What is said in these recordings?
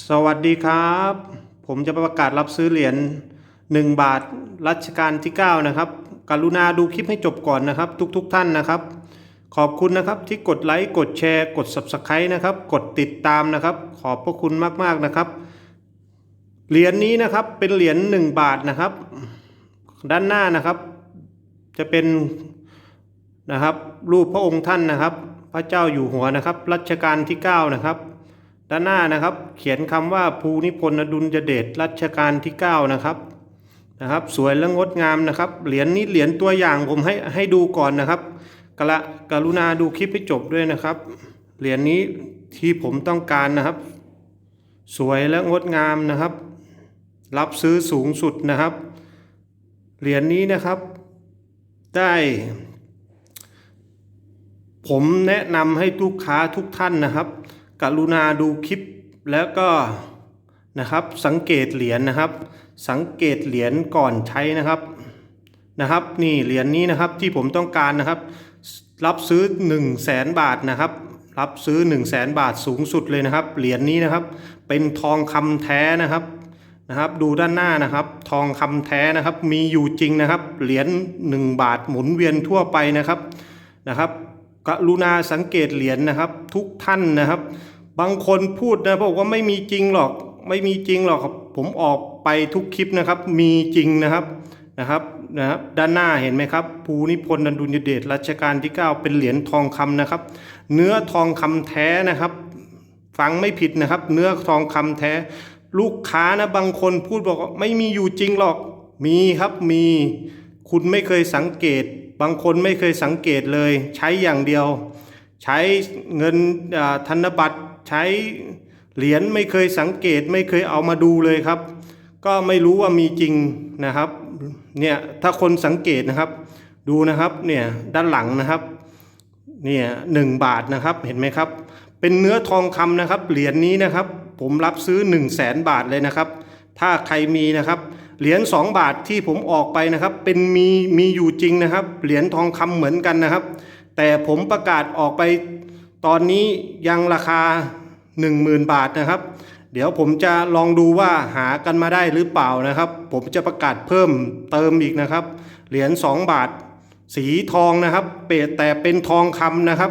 สวัสดีครับ ผมจะประกาศรับซื้อเหรียญ1 บาทรัชกาลที่ 9 นะครับ กรุณาดูคลิปให้จบก่อนนะครับ ทุกๆทท่านนะครับ ขอบคุณนะครับที่กดไลค์กดแชร์กด Subscribe นะครับ กดติดตามนะครับ ขอบพระคุณมากๆนะครับ เหรียญนี้นะครับเป็นเหรียญ1บาทนะครับ ด้านหน้านะครับ จะเป็นนะครับรูปพระองค์ท่านนะครับ พระเจ้าอยู่หัวนะครับรัชกาลที่ 9 นะครับ ด้านหน้านะครับ เขียนคำว่าภูนิพนธ์อดุลยเดชรัชกาลที่ 9 นะครับนะครับ สวยและงดงามนะครับ เหรียญนี้เหรียญตัวอย่างผมให้ให้ดูก่อนนะครับกระกรุณาดูคลิปให้จบด้วยนะครับ เหรียญนี้ที่ผมต้องการนะครับ สวยและงดงามนะครับ รับซื้อสูงสุดนะครับ เหรียญนี้นะครับ ได้ ผมแนะนำให้ลูกค้าทุกท่านนะครับ กรุณาดูคลิปแล้วก็นะครับสังเกตเหรียญนะครับ สังเกตเหรียญก่อนใช้นะครับนะครับ นี่เหรียญนี้นะครับที่ผมต้องการนะครับ รับซื้อ 1 0 0 0 0แสนบาทนะครับ รับซื้อ 1 0 0 0 0แสนบาทสูงสุดเลยนะครับ เหรียญนี้นะครับ เป็นทองคำแท้นะครับนะครับ ดูด้านหน้านะครับ ทองคำแท้นะครับ มีอยู่จริงนะครับ เหรียญ1บาทหมุนเวียนทั่วไปนะครับนะครับกรุณาสังเกตเหรียญนะครับ ทุกท่านนะครับ บางคนพูดนะบอกว่าไม่มีจริงหรอก ไม่มีจริงหรอกครับผมออกไปทุกคลิปนะครับ มีจริงนะครับนะครับนะครับด้านหน้าเห็นไหมครับภูนิพนธ์ดุลยเดชรัชกาลที่ 9 เป็นเหรียญทองคำนะครับ เนื้อทองคำแท้นะครับ ฟังไม่ผิดนะครับ เนื้อทองคำแท้ ลูกค้านะบางคนพูดบอกว่าไม่มีอยู่จริงหรอกมีครับมี คุณไม่เคยสังเกต บางคนไม่เคยสังเกตเลย ใช้อย่างเดียว ใช้เงินธนบัตร ใช้เหรียญไม่เคยสังเกตไม่เคยเอามาดูเลยครับ ก็ไม่รู้ว่ามีจริงนะครับเนี่ยถ้าคนสังเกตนะครับ ดูนะครับเนี่ยด้านหลังนะครับเนี่ยหนึ่งบาทนะครับเห็นไหมครับ เป็นเนื้อทองคำนะครับ เหรียญนี้นะครับ ผมรับซื้อ 1 0 0 0 0แสนบาทเลยนะครับ ถ้าใครมีนะครับเหรียญ2บาทที่ผมออกไปนะครับ เป็นมีมีอยู่จริงนะครับ เหรียญทองคำเหมือนกันนะครับ แต่ผมประกาศออกไป ตอนนี้ยังราคา 10,000 บาทนะครับ เดี๋ยวผมจะลองดูว่าหากันมาได้หรือเปล่านะครับ ผมจะประกาศเพิ่มเติมอีกนะครับ เหรียญ2บาท สีทองนะครับ เปรตแต่เป็นทองคำนะครับ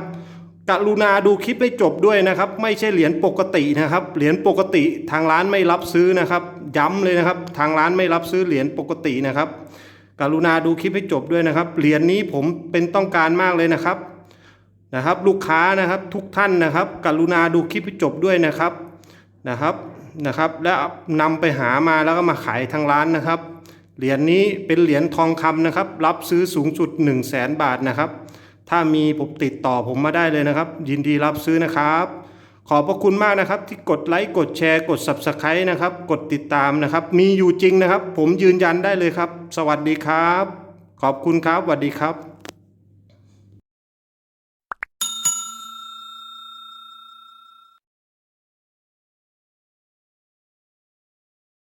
กรุณาดูคลิปให้จบด้วยนะครับ ไม่ใช่เหรียญปกตินะครับ เหรียญปกติทางร้านไม่รับซื้อนะครับ ย้ำเลยนะครับ ทางร้านไม่รับซื้อเหรียญปกตินะครับ กรุณาดูคลิปให้จบด้วยนะครับ เหรียญนี้ผมเป็นต้องการมากเลยนะครับ นะครับ ลูกค้านะครับทุกท่านนะครับ กรุณาดูคลิปให้จบด้วยนะครับนะครับนะครับ แล้วนำไปหามาแล้วก็มาขายทางร้านนะครับ เหรียญนี้เป็นเหรียญทองคำนะครับ รับซื้อสูงสุด 1 0 0 0 0แสนบาทนะครับ ถ้ามีผมติดต่อผมมาได้เลยนะครับ ยินดีรับซื้อนะครับขอบพระคุณมากนะครับที่กดไลค์กดแชร์กด Subscribe นะครับ กดติดตามนะครับ มีอยู่จริงนะครับ ผมยืนยันได้เลยครับ สวัสดีครับ ขอบคุณครับสวัสดีครับ